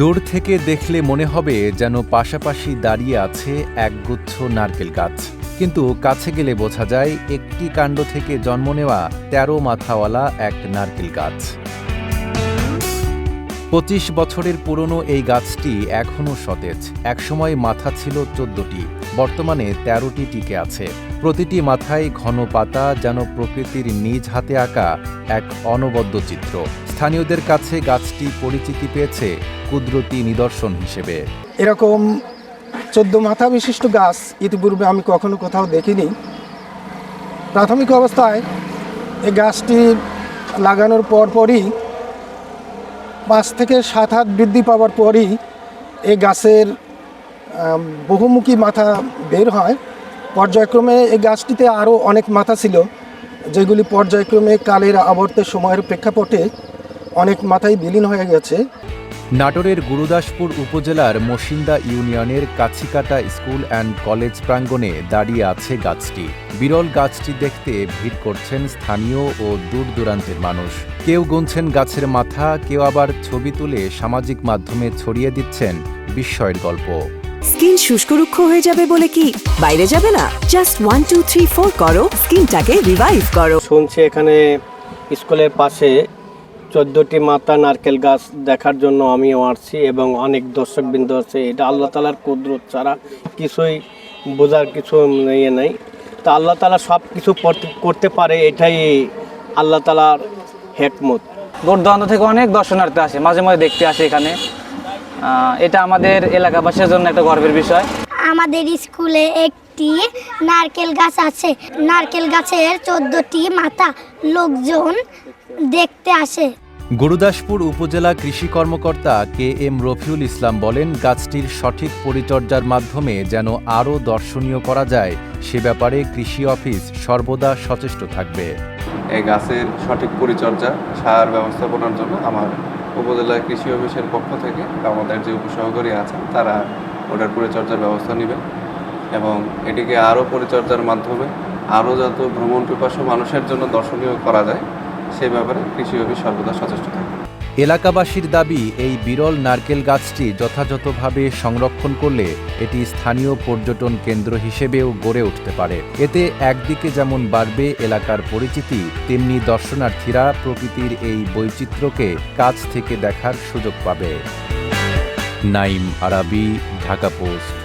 দূর থেকে দেখলে মনে হবে যেন পাশাপাশি দাঁড়িয়ে আছে একগুচ্ছ নারকেল গাছ। কিন্তু কাছে গেলে বোঝা যায় একটি কাণ্ড থেকে জন্ম নেওয়া তেরো মাথাওয়ালা এক নারকেল গাছ। পঁচিশ বছরের পুরনো এই গাছটি এখনও সতেজ। একসময় মাথা ছিল চোদ্দটি, বর্তমানে তেরোটি টিকে আছে। প্রতিটি মাথায় ঘন পাতা যেন প্রকৃতির নিজ হাতে আঁকা এক অনবদ্য চিত্র। স্থানীয়দের কাছে গাছটি পরিচিতি পেয়েছে কুদরতি নিদর্শন হিসেবে। এরকম চোদ্দ মাথা বিশিষ্ট গাছ ইতিপূর্বে আমি কখনো কোথাও দেখিনি। প্রাথমিক অবস্থায় এই গাছটি লাগানোর পরপরই পাঁচ থেকে সাত হাত বৃদ্ধি পাওয়ার পরই এই গাছের বহুমুখী মাথা বের হয়। পর্যায়ক্রমে এই গাছটিতে আরও অনেক মাথা ছিল, যেগুলি পর্যায়ক্রমে কালের আবর্তের সময়ের প্রেক্ষাপটে অনেক মাথায় বিলীন হয়ে গেছে। নাটোরের গুরুদাসপুর উপজেলার মসিন্দা ইউনিয়নের কাছিকাটা স্কুল অ্যান্ড কলেজ প্রাঙ্গণে দাঁড়িয়ে আছে গাছটি। বিরল গাছটি দেখতে ভিড় করছেন স্থানীয় ও দূর দূরান্তের মানুষ। কেউ গুনছেন গাছের মাথা কেউ আবার ছবি তুলে সামাজিক মাধ্যমে ছড়িয়ে দিচ্ছেন বিস্ময়ের গল্প। স্কিন শুষ্ক রুক্ষ হয়ে যাবে বলে কি? বাইরে যাবে না? Just one two three four করো। স্কিনটাকে রিভাইভ করো। শুনছি এখানে স্কুলের পাশে চোদ্দোটি মাতা নারকেল গাছ দেখার জন্য আমিও আসছি এবং অনেক দর্শকবৃন্দ আছে। এটা আল্লাহ তালার কুদরত ছাড়া কিছুই বোঝার কিছু ইয়ে নেই। তা আল্লাহ তালা সব কিছু করতে- করতে পারে এটাই আল্লাহ তালার হেকমত। দূর দূরান্ত থেকে অনেক দর্শনার্থী আসে মাঝে মাঝে দেখতে আসে এখানে। এটা আমাদের এলাকাবাসীর জন্য একটা গর্বের বিষয়। আমাদের স্কুলে একটি নারকেল গাছ আছে। নারকেল গাছের চোদ্দটি মাথা লোকজন দেখতে আসে। গুরুদাসপুর উপজেলা কৃষি কর্মকর্তা কে এম রফিউল ইসলাম বলেন, গাছটির সঠিক পরিচর্যার মাধ্যমে যেন আরও দর্শনীয় করা যায়, সে ব্যাপারে কৃষি অফিস সর্বদা সচেষ্ট থাকবে। এই গাছের সঠিক পরিচর্যা, সার ব্যবস্থাপনার জন্য আমার উপজেলা কৃষি অফিসের পক্ষ থেকে আমাদের যে উপসহকারী আছেন, তারা ওটার পরিচর্যার ব্যবস্থা নেবেন এবং এটিকে আরও পরিচর্যার মাধ্যমে আরও যত ভ্রমণ পিপাসু মানুষের জন্য দর্শনীয় করা যায় সেই ব্যাপারে কৃষি অফিস সর্বদা সচেষ্ট থাকবে এলাকাবাসীর দাবি, এই বিরল নারকেল গাছটি যথাযথভাবে সংরক্ষণ করলে এটি স্থানীয় পর্যটন কেন্দ্র হিসেবেও গড়ে উঠতে পারে। এতে একদিকে যেমন বাড়বে এলাকার পরিচিতি, তেমনি দর্শনার্থীরা প্রকৃতির এই বৈচিত্র্যকে কাছ থেকে দেখার সুযোগ পাবে। নাইম আরাবি, ঢাকা পোস্ট।